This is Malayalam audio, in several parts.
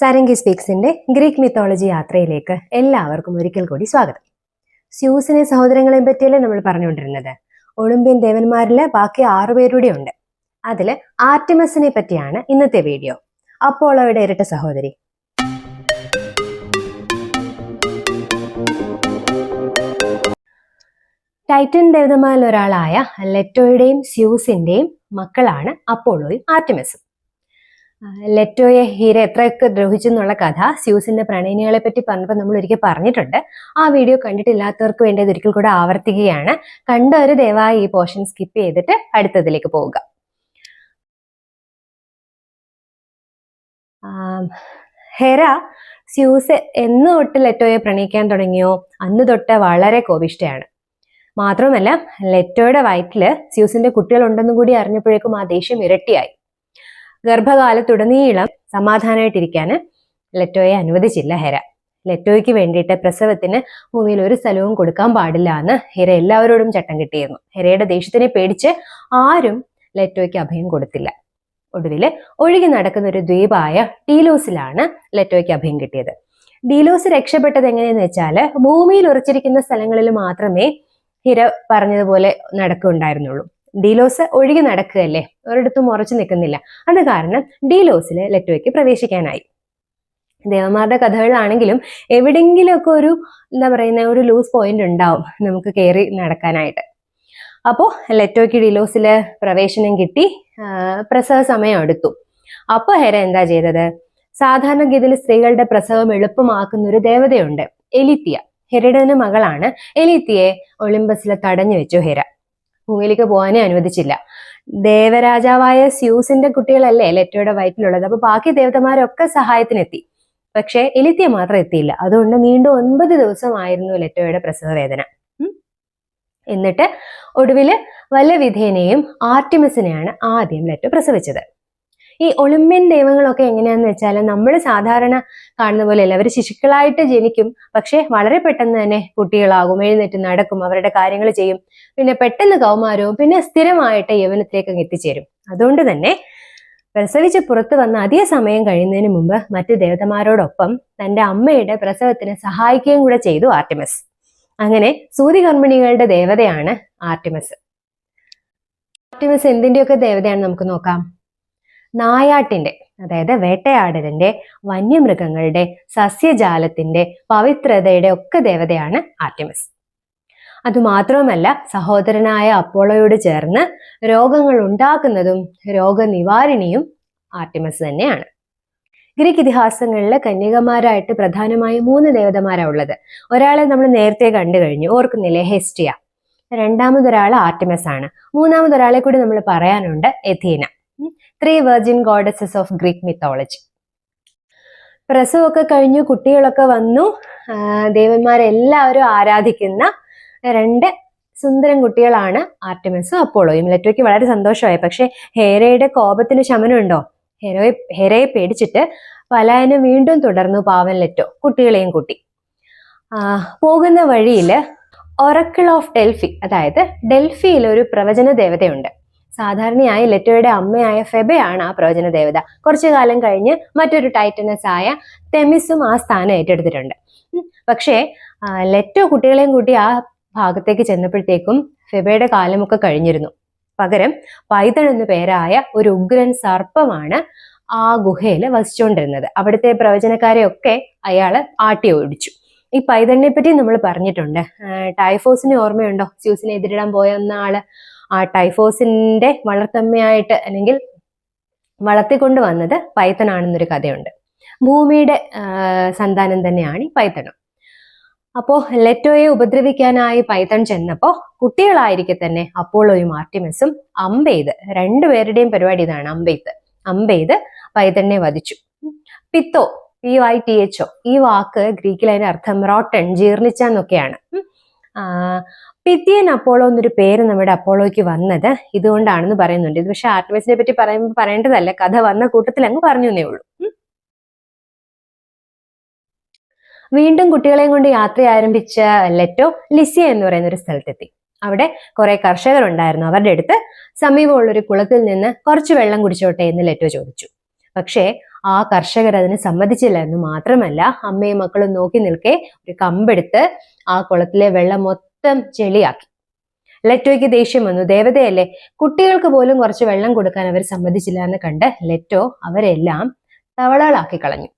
സാരംഗി സ്പീക്സിന്റെ ഗ്രീക്ക് മിത്തോളജി യാത്രയിലേക്ക് എല്ലാവർക്കും ഒരിക്കൽ കൂടി സ്വാഗതം. സ്യൂസിനെ സഹോദരങ്ങളെയും പറ്റിയല്ലേ നമ്മൾ പറഞ്ഞുകൊണ്ടിരുന്നത്. ഒളിമ്പ്യൻ ദേവന്മാരിൽ ബാക്കി ആറുപേരുടെ ഉണ്ട്. അതിൽ ആർട്ടിമസിനെ പറ്റിയാണ് ഇന്നത്തെ വീഡിയോ. അപ്പോളോയുടെ ഇരട്ട സഹോദരി. ടൈറ്റൻ ദേവതമാരിൽ ഒരാളായ ലെറ്റോയുടെയും സ്യൂസിന്റെയും മക്കളാണ് അപ്പോളോയും ആർട്ടിമസും. ലെറ്റോയെ ഹീര എത്രയൊക്കെ ദ്രോഹിച്ചു എന്നുള്ള കഥ സ്യൂസിന്റെ പ്രണയിനികളെ പറ്റി പറഞ്ഞപ്പോൾ നമ്മൾ ഒരിക്കൽ പറഞ്ഞിട്ടുണ്ട്. ആ വീഡിയോ കണ്ടിട്ടില്ലാത്തവർക്ക് വേണ്ടി അത് ഒരിക്കൽ കൂടെ ആവർത്തിക്കുകയാണ്. കണ്ടവര് ദയവായി ഈ പോർഷൻ സ്കിപ്പ് ചെയ്തിട്ട് അടുത്തതിലേക്ക് പോവുക. ഹെര സ്യൂസ് എന്ന് തൊട്ട് ലെറ്റോയെ പ്രണയിക്കാൻ തുടങ്ങിയോ? അന്ന് തൊട്ട് വളരെ കോപിഷ്ടയാണ് മാത്രമല്ല ലെറ്റോയുടെ വയറ്റിൽ സ്യൂസിന്റെ കുട്ടികളുണ്ടെന്നും കൂടി അറിഞ്ഞപ്പോഴേക്കും ആ ദേഷ്യം ഇരട്ടിയായി. ഗർഭകാലത്തുടനീളം സമാധാനമായിട്ടിരിക്കാൻ ലെറ്റോയെ അനുവദിച്ചില്ല ഹെര. ലെറ്റോയ്ക്ക് വേണ്ടിയിട്ട് പ്രസവത്തിന് ഭൂമിയിൽ ഒരു സ്ഥലവും കൊടുക്കാൻ പാടില്ല എന്ന് ഹെര എല്ലാവരോടും ചട്ടം കിട്ടിയിരുന്നു. ഹെരയുടെ ദേഷ്യത്തിനെ പേടിച്ച് ആരും ലെറ്റോയ്ക്ക് അഭയം കൊടുത്തില്ല. ഒടുവിൽ ഒഴുകി നടക്കുന്ന ഒരു ദ്വീപായ ഡീലോസിലാണ് ലെറ്റോയ്ക്ക് അഭയം കിട്ടിയത്. ഡീലോസ് രക്ഷപ്പെട്ടത് എങ്ങനെയെന്ന് വെച്ചാൽ ഭൂമിയിൽ ഉറച്ചിരിക്കുന്ന സ്ഥലങ്ങളിൽ മാത്രമേ ഹിര പറഞ്ഞതുപോലെ നടക്കുകയുണ്ടായിരുന്നുള്ളൂ. ഡീലോസ് ഒഴുകി നടക്കുകയല്ലേ? ഒരിടത്തും ഉറച്ചു നിൽക്കുന്നില്ല. അത് കാരണം ഡീലോസിൽ ലെറ്റോയ്ക്ക് പ്രവേശിക്കാനായി. ദേവന്മാരുടെ കഥകളിലാണെങ്കിലും എവിടെങ്കിലുമൊക്കെ ഒരു എന്താ പറയുന്ന ഒരു ലൂസ് പോയിന്റ് ഉണ്ടാവും നമുക്ക് കയറി നടക്കാനായിട്ട്. അപ്പോൾ ലെറ്റോയ്ക്ക് ഡീലോസിൽ പ്രവേശനം കിട്ടി പ്രസവ സമയം എടുത്തു. അപ്പോൾ ഹെര എന്താ ചെയ്തത്? സാധാരണഗതിയിൽ സ്ത്രീകളുടെ പ്രസവം എളുപ്പമാക്കുന്ന ഒരു ദേവതയുണ്ട് എലിത്തിയ. ഹെരയുടെ മകളാണ്. എലിത്തിയെ ഒളിമ്പസിലെ തടഞ്ഞു വെച്ചു ഹെര. ഭൂമിയിലേക്ക് പോകാനേ അനുവദിച്ചില്ല. ദേവരാജാവായ സ്യൂസിന്റെ കുട്ടികളല്ലേ ലെറ്റോയുടെ വയറ്റിലുള്ളത്. അപ്പൊ ബാക്കി ദേവതമാരൊക്കെ സഹായത്തിനെത്തി. പക്ഷേ എലിത്തിയ മാത്രം എത്തിയില്ല. അതുകൊണ്ട് നീണ്ടു ഒൻപത് ദിവസമായിരുന്നു ലെറ്റോയുടെ പ്രസവവേദന. എന്നിട്ട് ഒടുവിൽ വല്ല വിധേനയും ആർട്ടിമസിനെയാണ് ആദ്യം ലെറ്റോ പ്രസവിച്ചത്. ഈ ഒളിമ്പ്യൻ ദൈവങ്ങളൊക്കെ എങ്ങനെയാന്ന് വെച്ചാൽ നമ്മൾ സാധാരണ കാണുന്ന പോലെയല്ല. അവർ ശിശുക്കളായിട്ട് ജനിക്കും. പക്ഷെ വളരെ പെട്ടെന്ന് തന്നെ കുട്ടികളാകും എഴുന്നേറ്റ് നടക്കും അവരുടെ കാര്യങ്ങൾ ചെയ്യും. പിന്നെ പെട്ടെന്ന് കൗമാരവും പിന്നെ സ്ഥിരമായിട്ട് യവനത്തിലേക്ക് എത്തിച്ചേരും. അതുകൊണ്ട് തന്നെ പ്രസവിച്ച് പുറത്തു വന്ന അധിക സമയം കഴിയുന്നതിന് മുമ്പ് മറ്റു ദേവതമാരോടൊപ്പം തന്റെ അമ്മയുടെ പ്രസവത്തിന് സഹായിക്കുകയും കൂടെ ചെയ്തു ആർട്ടിമസ്. അങ്ങനെ സൂര്യകർമ്മിണികളുടെ ദേവതയാണ് ആർട്ടിമസ്. ആർട്ടിമസ് എന്തിന്റെയൊക്കെ ദേവതയാണ് നമുക്ക് നോക്കാം. നായാട്ടിന്റെ അതായത് വേട്ടയാടലിന്റെ വന്യമൃഗങ്ങളുടെ സസ്യജാലത്തിന്റെ പവിത്രതയുടെ ഒക്കെ ദേവതയാണ് ആർട്ടിമസ്. അതുമാത്രവുമല്ല സഹോദരനായ അപ്പോളോയോട് ചേർന്ന് രോഗങ്ങൾ ഉണ്ടാക്കുന്നതും രോഗനിവാരിണിയും ആർട്ടിമസ് തന്നെയാണ്. ഗ്രീക്ക് ഇതിഹാസങ്ങളിൽ കന്യകമാരായിട്ട് പ്രധാനമായും മൂന്ന് ദേവതമാരാണ് ഉള്ളത്. ഒരാളെ നമ്മൾ നേരത്തെ കണ്ടു കഴിഞ്ഞു ഓർക്കുന്നില്ലേ? ഹെസ്റ്റിയ. രണ്ടാമതൊരാൾ ആർട്ടിമസ് ആണ് മൂന്നാമതൊരാളെ കൂടി നമ്മൾ പറയാനുണ്ട് Athena. Three virgin goddesses of Greek mythology പ്രസവമൊക്കെ കഴിഞ്ഞു കുട്ടികളൊക്കെ വന്നു. ദേവന്മാരെല്ലാവരും ആരാധിക്കുന്ന രണ്ട് സുന്ദരം കുട്ടികളാണ് ആർട്ടിമസും അപ്പോളോയും ലെറ്റോയ്ക്ക് വളരെ സന്തോഷമായി. പക്ഷെ ഹേരയുടെ കോപത്തിന് ശമനമുണ്ടോ? ഹെരോയെ ഹെരയെ പേടിച്ചിട്ട് പലായനം വീണ്ടും തുടർന്നു പാവൻ ലെറ്റോ കുട്ടികളെയും കൂട്ടി. പോകുന്ന വഴിയിൽ ഒറക്കിൾ ഓഫ് ഡെൽഫി അതായത് ഡെൽഫിയിൽ ഒരു പ്രവചന ദേവതയുണ്ട്. സാധാരണയായി ലെറ്റോയുടെ അമ്മയായ ഫെബയാണ് ആ പ്രവചന ദേവത കുറച്ചു കാലം കഴിഞ്ഞ് മറ്റൊരു ടൈറ്റനസ് ആയ തെമിസും ആ സ്ഥാനം ഏറ്റെടുത്തിട്ടുണ്ട്. പക്ഷേ ലെറ്റോ കുട്ടികളെയും കൂട്ടി ആ ഭാഗത്തേക്ക് ചെന്നപ്പോഴത്തേക്കും ഫെബയുടെ കാലമൊക്കെ കഴിഞ്ഞിരുന്നു. പകരം പൈതൺ എന്നു പേരായ ഒരു ഉഗ്രൻ സർപ്പമാണ് ആ ഗുഹയിൽ വസിച്ചുകൊണ്ടിരുന്നത്. അവിടുത്തെ പ്രവചനക്കാരെയൊക്കെ അയാൾ ആട്ടി ഓടിച്ചു. ഈ പൈതണ്ണിനെ പറ്റി നമ്മൾ പറഞ്ഞിട്ടുണ്ട്. ടൈഫോസിന് ഓർമ്മയുണ്ടോ? സ്യൂസിനെ എതിരിടാൻ പോയ ആൾ ആ ടൈഫോസിന്റെ വളർത്തമ്മയായിട്ട് അല്ലെങ്കിൽ വളർത്തിക്കൊണ്ട് വന്നത് പൈത്തനാണെന്നൊരു കഥയുണ്ട്. ഭൂമിയുടെ സന്താനം തന്നെയാണ് ഈ പൈത്തണം. അപ്പോ ലെറ്റോയെ ഉപദ്രവിക്കാനായി പൈത്തൺ ചെന്നപ്പോ കുട്ടികളായിരിക്കെ തന്നെ അപ്പോളോയും ആർട്ടിമസും അമ്പെയ്ത് രണ്ടുപേരുടെയും പരിപാടി ഇതാണ് അമ്പെയ്ത്ത്. അമ്പെയ്ത് പൈത്തണിനെ വധിച്ചു. Pytho P Y T H O ഈ വാക്ക് ഗ്രീക്കിൽ അതിന്റെ അർത്ഥം റോട്ടൺ ജീർണിച്ച എന്നൊക്കെയാണ്. ആ, പിത്തിയൻ അപ്പോളോ എന്നൊരു പേര് നമ്മുടെ അപ്പോളോയ്ക്ക് വന്നത് ഇതുകൊണ്ടാണെന്ന് പറയുന്നുണ്ട്. ഇത് പക്ഷെ ആർട്ടിമിസിനെ പറ്റി പറയുമ്പോൾ പറയേണ്ടതല്ല. കഥ വന്ന കൂട്ടത്തിൽ അങ്ങ് പറഞ്ഞു എന്നേ ഉള്ളൂ. വീണ്ടും കുട്ടികളെയും കൊണ്ട് യാത്ര ആരംഭിച്ച ലെറ്റോ ലിസിയ എന്ന് പറയുന്ന ഒരു സ്ഥലത്തെത്തി. അവിടെ കുറെ കർഷകരുണ്ടായിരുന്നു. അവരുടെ അടുത്ത് സമീപമുള്ള ഒരു കുളത്തിൽ നിന്ന് കുറച്ച് വെള്ളം കുടിച്ചോട്ടെ എന്ന് ലെറ്റോ ചോദിച്ചു. പക്ഷേ ആ കർഷകർ അതിന് സമ്മതിച്ചില്ല എന്ന് മാത്രമല്ല അമ്മയും മക്കളും നോക്കി നിൽക്കെ ഒരു കമ്പെടുത്ത് ആ കുളത്തിലെ വെള്ളം മൊത്തം ചെളിയാക്കി. ലെറ്റോയ്ക്ക് ദേഷ്യം വന്നു. ദേവതയല്ലേ കുട്ടികൾക്ക് പോലും കുറച്ച് വെള്ളം കൊടുക്കാൻ അവർ സമ്മതിച്ചില്ല എന്ന് കണ്ട് ലെറ്റോ അവരെല്ലാം തവളകളാക്കി കളഞ്ഞു.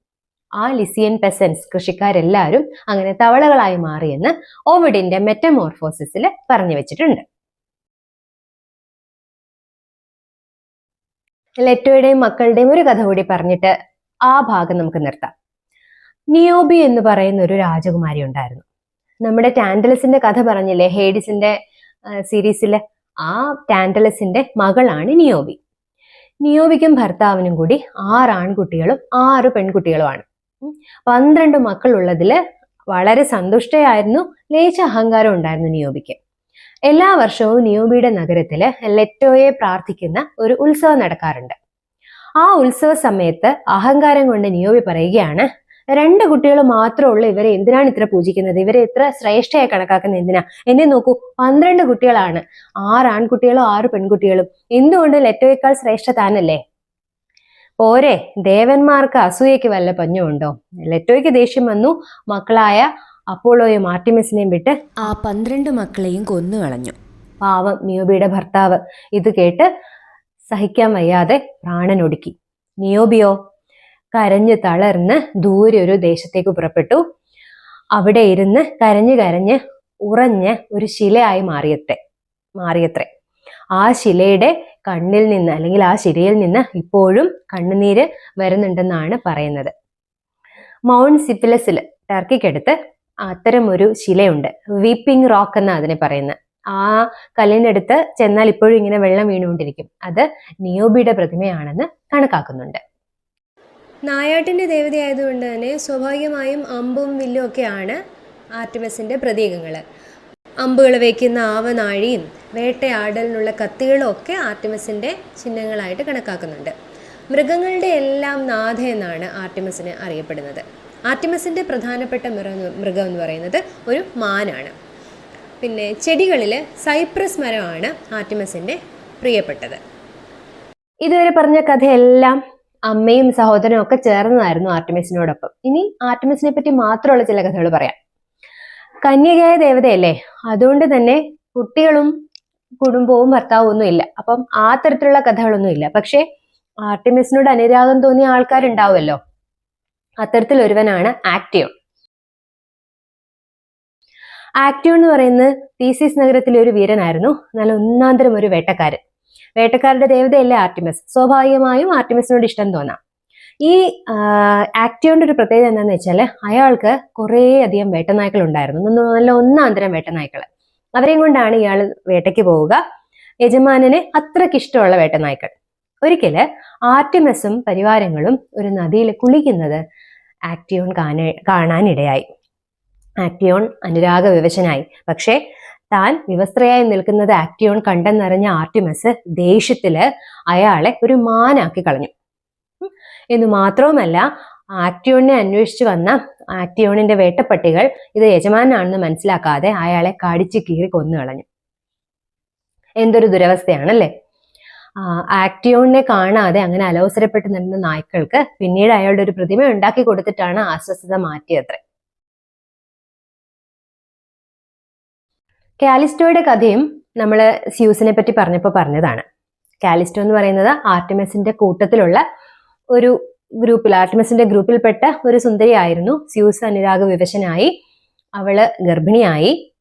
ആ ലിസിയൻ പെസൻസ് കൃഷിക്കാരെല്ലാവരും അങ്ങനെ തവളകളായി മാറിയെന്ന് ഓവിഡിന്റെ മെറ്റമോർഫോസിസിൽ പറഞ്ഞു വെച്ചിട്ടുണ്ട്. ലെറ്റോയുടെയും മക്കളുടെയും ഒരു കഥ കൂടി പറഞ്ഞിട്ട് ആ ഭാഗം നമുക്ക് നിർത്താം. നിയോബി എന്ന് പറയുന്ന ഒരു രാജകുമാരി ഉണ്ടായിരുന്നു. നമ്മുടെ ടാൻഡലസിന്റെ കഥ പറഞ്ഞില്ലേ? ഹേഡിസിന്റെ സീരീസിലെ ആ ടാൻഡലസിന്റെ മകളാണ് നിയോബി നിയോബിക്കും ഭർത്താവിനും കൂടി ആറ് ആൺകുട്ടികളും ആറ് പെൺകുട്ടികളുമാണ്. പന്ത്രണ്ട് മക്കളുള്ളതിൽ വളരെ സന്തുഷ്ടയായിരുന്നു ലേശ അഹങ്കാരം ഉണ്ടായിരുന്നു നിയോബിക്ക് എല്ലാ വർഷവും നിയോബിയുടെ നഗരത്തിൽ ലെറ്റോയെ പ്രാർത്ഥിക്കുന്ന ഒരു ഉത്സവം നടക്കാറുണ്ട്. ആ ഉത്സവ സമയത്ത് അഹങ്കാരം കൊണ്ട് നിയോബി പറയുകയാണ് രണ്ട് കുട്ടികൾ മാത്രമേ ഉള്ളൂ ഇവരെ എന്തിനാണ് ഇത്ര പൂജിക്കുന്നത്? ഇവരെ ഇത്ര ശ്രേഷ്ഠയായി കണക്കാക്കുന്നത് എന്തിനാ? എന്നെ നോക്കൂ പന്ത്രണ്ട് കുട്ടികളാണ്. ആറ് ആൺകുട്ടികളും ആറ് പെൺകുട്ടികളും. എന്തുകൊണ്ട് ലെറ്റോയേക്കാൾ ശ്രേഷ്ഠ താനല്ലേ പോരെ ദേവന്മാർക്ക് അസൂയയ്ക്ക് വല്ല പഞ്ഞുണ്ടോ ലെറ്റോയ്ക്ക് ദേഷ്യം വന്നു മക്കളായ അപ്പോളോയും ആർട്ടിമിസിനെയും വിട്ട് ആ പന്ത്രണ്ട് മക്കളെയും കൊന്നു കളഞ്ഞു. പാവം നിയോബിയുടെ ഭർത്താവ്. ഇത് കേട്ട് സഹിക്കാൻ വയ്യാതെ പ്രാണനൊടുക്കി. നിയോബിയോ? കരഞ്ഞ് തളർന്ന് ദൂരെ ഒരു ദേശത്തേക്ക് പുറപ്പെട്ടു. അവിടെ ഇരുന്ന് കരഞ്ഞ് കരഞ്ഞ് ഉറഞ്ഞ് ഒരു ശിലയായി മാറിയത്തെ മാറിയത്രേ. ആ ശിലയുടെ കണ്ണിൽ നിന്ന് അല്ലെങ്കിൽ ആ ശിലയിൽ നിന്ന് ഇപ്പോഴും കണ്ണുനീര് വരുന്നുണ്ടെന്നാണ് പറയുന്നത്. മൗണ്ട് സിപ്പിലസിൽ ടർക്കിക്കടുത്ത് ഒരു ശിലയുണ്ട്. വീപ്പിംഗ് റോക്ക് എന്നാണ് അതിനെ പറയുന്നത് ആ കല്ലിനടുത്ത് ചെന്നാൽ ഇപ്പോഴും ഇങ്ങനെ വെള്ളം വീണുകൊണ്ടിരിക്കും. അത് നിയോബിയുടെ പ്രതിമയാണെന്ന് കണക്കാക്കുന്നുണ്ട്. നായാട്ടിന്റെ ദേവതയായതുകൊണ്ട് തന്നെ സ്വാഭാവികമായും അമ്പും വില്ലും ഒക്കെയാണ് ആർട്ടിമസിന്റെ പ്രതീകങ്ങൾ അമ്പുകൾ വയ്ക്കുന്ന ആവനാഴിയും വേട്ടയാടലിനുള്ള കത്തികളും ഒക്കെ ആർട്ടിമസിന്റെ ചിഹ്നങ്ങളായിട്ട് കണക്കാക്കുന്നുണ്ട്. മൃഗങ്ങളുടെ എല്ലാം നാഥ എന്നാണ് ആർട്ടിമസിന് അറിയപ്പെടുന്നത്. ആർട്ടിമസിന്റെ പ്രധാനപ്പെട്ട മൃഗം എന്ന് പറയുന്നത് ഒരു മാനാണ്. പിന്നെ ചെടികളിൽ സൈപ്രസ് മരമാണ് ആർട്ടിമസിന്റെ പ്രിയപ്പെട്ടത്. ഇതുവരെ പറഞ്ഞ കഥയെല്ലാം അമ്മയും സഹോദരനും ഒക്കെ ചേർന്നതായിരുന്നു ആർട്ടിമിസിനോടൊപ്പം. ഇനി ആർട്ടിമിസിനെ പറ്റി മാത്രമുള്ള ചില കഥകൾ പറയാം. കന്യകയായ ദേവതയല്ലേ? അതുകൊണ്ട് തന്നെ കുട്ടികളും കുടുംബവും ഭർത്താവും ഒന്നും ഇല്ല. അപ്പം ആ തരത്തിലുള്ള കഥകളൊന്നും ഇല്ല. പക്ഷേ ആർട്ടിമിസിനോട് അനുരാഗം തോന്നിയ ആൾക്കാരുണ്ടാവുമല്ലോ? അത്തരത്തിൽ ഒരുവനാണ് ആക്ടിയോൺ. ആക്ടിയോൺ എന്ന് പറയുന്നത് തീസിസ് നഗരത്തിലെ ഒരു വീരനായിരുന്നു. നല്ല ഒന്നാന്തരം ഒരു വേട്ടക്കാരൻ. വേട്ടക്കാരുടെ ദേവതയല്ലേ ആർട്ടിമസ്? സ്വാഭാവികമായും ആർട്ടിമസിനോട് ഇഷ്ടം തോന്നാം. ഈ ആക്ടിയോന്റെ ഒരു പ്രത്യേകത എന്താണെന്ന് വെച്ചാൽ അയാൾക്ക് കുറേ അധികം വേട്ടനായ്ക്കൾ ഉണ്ടായിരുന്നു നല്ല ഒന്നാന്തരം വേട്ടനായ്ക്കൾ അവരെയും കൊണ്ടാണ് ഇയാൾ വേട്ടയ്ക്ക് പോവുക. യജമാനന് അത്രയ്ക്ക് ഇഷ്ടമുള്ള വേട്ടനായ്ക്കൾ. ഒരിക്കൽ ആർട്ടിമസും പരിവാരങ്ങളും ഒരു നദിയിൽ കുളിക്കുന്നത് ആക്ടിയോൺ കാണാ കാണാനിടയായി. ആക്ടിയോൺ അനുരാഗ വിവശനായി. പക്ഷേ താൻ വിവസ്ത്രയായി നിൽക്കുന്നത് ആക്ടിയോൺ കണ്ടെന്നറിഞ്ഞ ആർട്ടിമസ് ദേഷ്യത്തിൽ അയാളെ ഒരു മാനാക്കി കളഞ്ഞു. എന്ന് മാത്രവുമല്ല ആക്ടിയോണിനെ അന്വേഷിച്ചു വന്ന ആക്ടിയോണിന്റെ വേട്ടപ്പട്ടികൾ ഇത് യജമാനാണെന്ന് മനസ്സിലാക്കാതെ അയാളെ കടിച്ചു കീറി കൊന്നു കളഞ്ഞു. എന്തൊരു ദുരവസ്ഥയാണല്ലേ? ആക്ടിയോണിനെ കാണാതെ അങ്ങനെ അലോസരപ്പെട്ട് നിന്ന നായ്ക്കൾക്ക് പിന്നീട് അയാളുടെ ഒരു പ്രതിമ ഉണ്ടാക്കി കൊടുത്തിട്ടാണ് അസ്വസ്ഥത മാറ്റിയത്രേ കാലിസ്റ്റോയുടെ കഥയും നമ്മൾ സ്യൂസിനെ പറ്റി പറഞ്ഞപ്പോൾ പറഞ്ഞതാണ്. കാലിസ്റ്റോ എന്ന് പറയുന്നത് ആർട്ടിമസിന്റെ കൂട്ടത്തിലുള്ള ഒരു ഗ്രൂപ്പിൽ ആർട്ടിമസിന്റെ ഗ്രൂപ്പിൽപ്പെട്ട ഒരു സുന്ദരിയായിരുന്നു സ്യൂസ് അനുരാഗ വിവശനായി. അവൾ ഗർഭിണിയായി.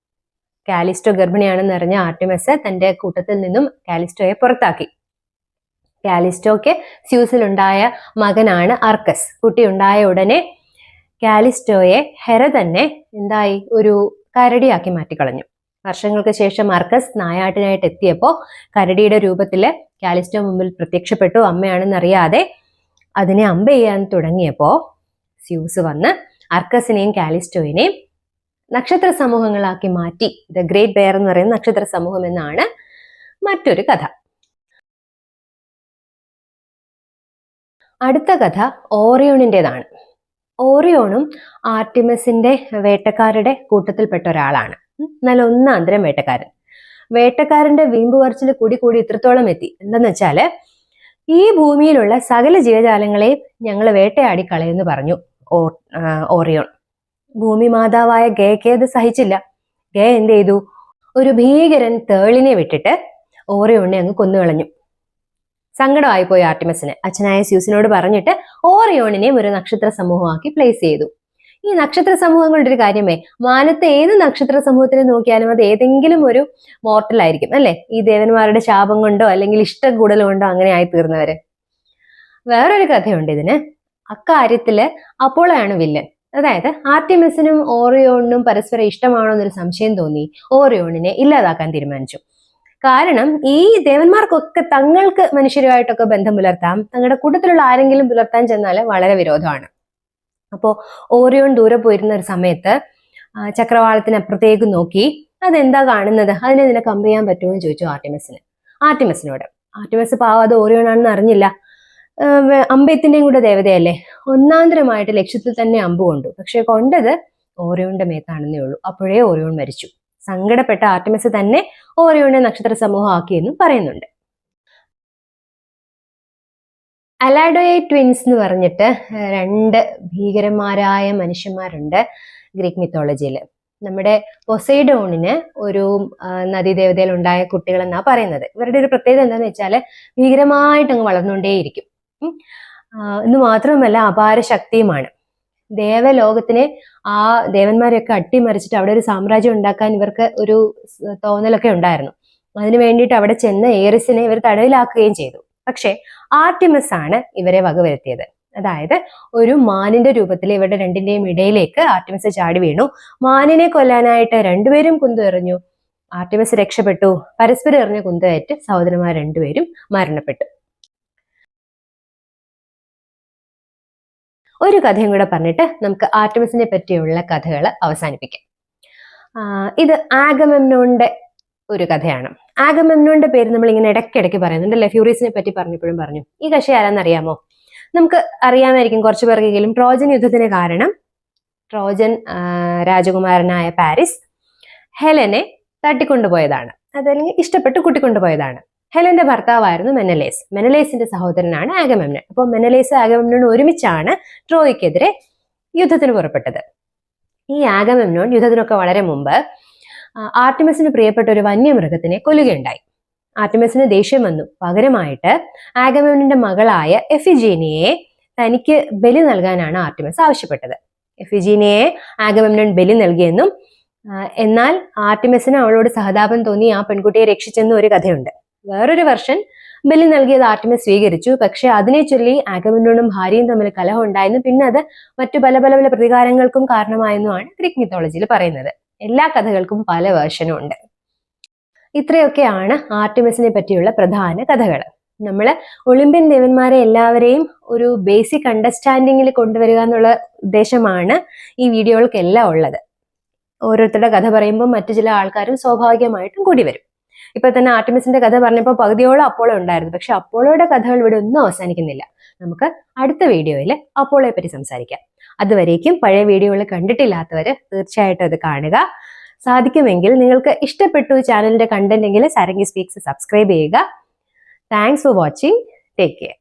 കാലിസ്റ്റോ ഗർഭിണിയാണെന്ന് അറിഞ്ഞ ആർട്ടിമസ് തന്റെ കൂട്ടത്തിൽ നിന്നും കാലിസ്റ്റോയെ പുറത്താക്കി. കാലിസ്റ്റോയ്ക്ക് സ്യൂസിലുണ്ടായ മകനാണ് അർക്കസ് കുട്ടി ഉണ്ടായ ഉടനെ കാലിസ്റ്റോയെ ഹെര തന്നെ എന്തായി? ഒരു കരടിയാക്കി മാറ്റിക്കളഞ്ഞു. വർഷങ്ങൾക്ക് ശേഷം അർക്കസ് നായാട്ടിനായിട്ട് എത്തിയപ്പോൾ കരടിയുടെ രൂപത്തിൽ കാലിസ്റ്റോ മുമ്പിൽ പ്രത്യക്ഷപ്പെട്ടു. അമ്മയാണെന്നറിയാതെ അതിനെ അമ്പ ചെയ്യാൻ തുടങ്ങിയപ്പോൾ സ്യൂസ് വന്ന് അർക്കസിനെയും കാലിസ്റ്റോയിനെയും നക്ഷത്ര സമൂഹങ്ങളാക്കി മാറ്റി. ദ ഗ്രേറ്റ് ബെയർ എന്ന് പറയുന്ന നക്ഷത്ര സമൂഹം എന്നാണ് മറ്റൊരു കഥ. അടുത്ത കഥ ഓറിയോണിന്റെതാണ് ഓറിയോണും ആർട്ടിമസിന്റെ വേട്ടക്കാരുടെ കൂട്ടത്തിൽപ്പെട്ട ഒരാളാണ്. ഉം, ഒന്ന് അന്തരം വേട്ടക്കാരൻ. വേട്ടക്കാരന്റെ വീമ്പ് പറച്ചിൽ കൂടി കൂടി ഇത്രത്തോളം എത്തി. എന്താന്ന് വെച്ചാൽ ഈ ഭൂമിയിലുള്ള സകല ജീവജാലങ്ങളെയും ഞങ്ങൾ വേട്ടയാടി കളയെന്ന് പറഞ്ഞു ഓറിയോൺ. ഭൂമി മാതാവായ ഗേക്ക് അത് സഹിച്ചില്ല. ഗേ എന്ത് ചെയ്തു? ഒരു ഭീകരൻ തേളിനെ വിട്ടിട്ട് ഓറിയോണിനെ അങ്ങ് കൊന്നുകളഞ്ഞു സങ്കടമായി പോയി ആർട്ടിമസിന്. അച്ഛനായ സ്യൂസിനോട് പറഞ്ഞിട്ട് ഓറിയോണിനെയും ഒരു നക്ഷത്ര സമൂഹമാക്കി പ്ലേസ് ചെയ്തു. ഈ നക്ഷത്ര സമൂഹങ്ങളുടെ ഒരു കാര്യമേ മാനത്തെ ഏത് നക്ഷത്ര സമൂഹത്തിനെ നോക്കിയാലും അത് ഏതെങ്കിലും ഒരു മോർട്ടൽ ആയിരിക്കും അല്ലെ? ഈ ദേവന്മാരുടെ ശാപം കൊണ്ടോ അല്ലെങ്കിൽ ഇഷ്ടക്കൂടൽ കൊണ്ടോ അങ്ങനെ ആയി തീർന്നവര് വേറൊരു കഥയുണ്ട് ഇതിന്. അക്കാര്യത്തിൽ അപ്പോളയാണ് വില്ലൻ. അതായത് ആർട്ടിമസിനും ഓറിയോണിനും പരസ്പരം ഇഷ്ടമാണോ എന്നൊരു സംശയം തോന്നി. ഓറിയോണിനെ ഇല്ലാതാക്കാൻ തീരുമാനിച്ചു. കാരണം ഈ ദേവന്മാർക്കൊക്കെ തങ്ങൾക്ക് മനുഷ്യരുമായിട്ടൊക്കെ ബന്ധം പുലർത്താം തങ്ങളുടെ കൂട്ടത്തിലുള്ള ആരെങ്കിലും പുലർത്താൻ ചെന്നാൽ വളരെ വിരോധമാണ്. അപ്പോൾ ഓറിയോൺ ദൂരെ പോയിരുന്ന ഒരു സമയത്ത് ചക്രവാളത്തിന് അപ്പുറത്തേക്ക് നോക്കി അതെന്താ കാണുന്നത്? അതിനെ നിനക്ക് കമ്പ് ചെയ്യാൻ പറ്റുമോ? എന്ന് ചോദിച്ചു ആർട്ടിമസിന്. ആർട്ടിമസിനോട്. ആർട്ടിമസ് പാവം അത് ഓറിയോൺ ആണെന്ന് അറിഞ്ഞില്ല അമ്പയത്തിന്റെയും കൂടെ ദേവതയല്ലേ? ഒന്നാന്തരമായിട്ട് ലക്ഷ്യത്തിൽ തന്നെ അമ്പ് കൊണ്ടു. പക്ഷെ കൊണ്ടത് ഓറിയോണിന്റെ മേത്താണെന്നേ ഉള്ളൂ. അപ്പോഴേ ഓറിയോൺ മരിച്ചു. സങ്കടപ്പെട്ട ആർട്ടിമസ് തന്നെ ഓറിയോണിനെ നക്ഷത്ര സമൂഹമാക്കിയെന്നും പറയുന്നുണ്ട്. അലാഡോയെ ട്വിൻസ് എന്ന് പറഞ്ഞിട്ട് രണ്ട് ഭീകരന്മാരായ മനുഷ്യന്മാരുണ്ട് ഗ്രീക്ക് മിത്തോളജിയിൽ നമ്മുടെ പൊസൈഡോണിന് ഒരു നദീദേവതയിൽ ഉണ്ടായ കുട്ടികൾ എന്നാ പറയുന്നത്. ഇവരുടെ ഒരു പ്രത്യേകത എന്താണെന്ന് വെച്ചാൽ ഭീകരമായിട്ട് അങ്ങ് വളർന്നുകൊണ്ടേയിരിക്കും. എന്ന് മാത്രമല്ല അപാര ശക്തിയുമാണ്. ദേവലോകത്തിനെ ആ ദേവന്മാരെയൊക്കെ അട്ടിമറിച്ചിട്ട് അവിടെ ഒരു സാമ്രാജ്യം ഉണ്ടാക്കാൻ ഇവർക്ക് ഒരു തോന്നലൊക്കെ ഉണ്ടായിരുന്നു. അതിനു വേണ്ടിയിട്ട് അവിടെ ചെന്ന് ഏറിസിനെ ഇവർ തടവിലാക്കുകയും ചെയ്തു. പക്ഷേ ആർട്ടിമസ് ആണ് ഇവരെ വകവരുത്തിയത്. അതായത് ഒരു മാനിന്റെ രൂപത്തിൽ ഇവരുടെ രണ്ടിന്റെയും ഇടയിലേക്ക് ആർട്ടിമസ് ചാടി വീണു. മാനിനെ കൊല്ലാനായിട്ട് രണ്ടുപേരും കുന്തു എറിഞ്ഞു ആർട്ടിമസ് രക്ഷപ്പെട്ടു. പരസ്പരം എറിഞ്ഞ കുന്തയേറ്റ് സഹോദരന്മാർ രണ്ടുപേരും മരണപ്പെട്ടു. ഒരു കഥയും കൂടെ പറഞ്ഞിട്ട് നമുക്ക് ആർട്ടിമസിനെ പറ്റിയുള്ള കഥകൾ അവസാനിപ്പിക്കാം. ഇത് ആഗമെമ്നോന്റെ ഒരു കഥയാണ്. ആഗമെമ്നോന്റെ പേര് നമ്മൾ ഇങ്ങനെ ഇടയ്ക്കിടയ്ക്ക് പറയുന്നുണ്ടല്ലേ ഫ്യൂറീസിനെ പറ്റി പറഞ്ഞപ്പോഴും പറഞ്ഞു. ഈ കക്ഷി ആരാന്നറിയാമോ? നമുക്ക് അറിയാമായിരിക്കും കുറച്ചു പേർക്കെങ്കിലും ട്രോജൻ യുദ്ധത്തിന് കാരണം. ട്രോജൻ രാജകുമാരനായ പാരിസ് ഹെലനെ തട്ടിക്കൊണ്ടുപോയതാണ്. അതല്ലെങ്കിൽ ഇഷ്ടപ്പെട്ട് കൂട്ടിക്കൊണ്ടുപോയതാണ്. ഹെലന്റെ ഭർത്താവായിരുന്നു മെനലേസ്. മെനലേസിന്റെ സഹോദരനാണ് ആഗമെമ്നൻ അപ്പോൾ മെനലേസ് ആഗമെമ്നോൻ ഒരുമിച്ചാണ് ട്രോയ്ക്കെതിരെ യുദ്ധത്തിന് പുറപ്പെട്ടത്. ഈ ആഗമെമ്നോൺ യുദ്ധത്തിനൊക്കെ വളരെ മുമ്പ് ആർട്ടിമസിന് പ്രിയപ്പെട്ട ഒരു വന്യമൃഗത്തിനെ കൊല്ലുകയുണ്ടായി. ആർട്ടിമസിന് ദേഷ്യം വന്നു. പകരമായിട്ട് ആഗമോണിന്റെ മകളായ എഫിജീനിയെ തനിക്ക് ബലി നൽകാനാണ് ആർട്ടിമസ് ആവശ്യപ്പെട്ടത്. എഫിജീനിയെ ആഗമെമ്നൻ ബലി നൽകിയെന്നും എന്നാൽ ആർട്ടിമസിന് അവളോട് സഹതാപം തോന്നി ആ പെൺകുട്ടിയെ രക്ഷിച്ചെന്നും ഒരു കഥയുണ്ട്. വേറൊരു വർഷൻ ബലി നൽകിയത് ആർട്ടിമസ് സ്വീകരിച്ചു. പക്ഷെ അതിനെ ചൊല്ലി ആഗമനോടും ഭാര്യയും തമ്മിൽ കലഹം ഉണ്ടായിരുന്നു പിന്നെ അത് മറ്റു പല പല പല പ്രതികാരങ്ങൾക്കും കാരണമായെന്നുമാണ് ഗ്രീക്ക് മിത്തോളജിയിൽ പറയുന്നത്. എല്ലാ കഥകൾക്കും പല വേർഷനും ഉണ്ട്. ഇത്രയൊക്കെയാണ് ആർട്ടിമസിനെ പറ്റിയുള്ള പ്രധാന കഥകൾ. നമ്മൾ ഒളിമ്പ്യൻ ദേവന്മാരെ എല്ലാവരെയും ഒരു ബേസിക് അണ്ടർസ്റ്റാൻഡിങ്ങിൽ കൊണ്ടുവരിക എന്നുള്ള ഉദ്ദേശമാണ് ഈ വീഡിയോകൾക്കെല്ലാം ഉള്ളത്. ഓരോരുത്തരുടെ കഥ പറയുമ്പോൾ മറ്റു ചില ആൾക്കാരും സ്വാഭാവികമായിട്ടും കൂടി വരും. ഇപ്പൊ തന്നെ ആർട്ടിമിസിന്റെ കഥ പറഞ്ഞപ്പോൾ പകുതിയോളം അപ്പോളോ ഉണ്ടായിരുന്നു. പക്ഷെ അപ്പോളോയുടെ കഥകൾ ഇവിടെ ഒന്നും അവസാനിക്കുന്നില്ല. നമുക്ക് അടുത്ത വീഡിയോയിൽ അപ്പോളോയെ പറ്റി സംസാരിക്കാം. അതുവരേക്കും പഴയ വീഡിയോകൾ കണ്ടിട്ടില്ലാത്തവർ തീർച്ചയായിട്ടും അത് കാണുക. സാധിക്കുമെങ്കിൽ നിങ്ങൾക്ക് ഇഷ്ടപ്പെട്ടു ചാനലിന്റെ കണ്ടന്റ് എങ്കിൽ സാരംഗി സ്പീക്സ് സബ്സ്ക്രൈബ് ചെയ്യുക. Thanks for watching take care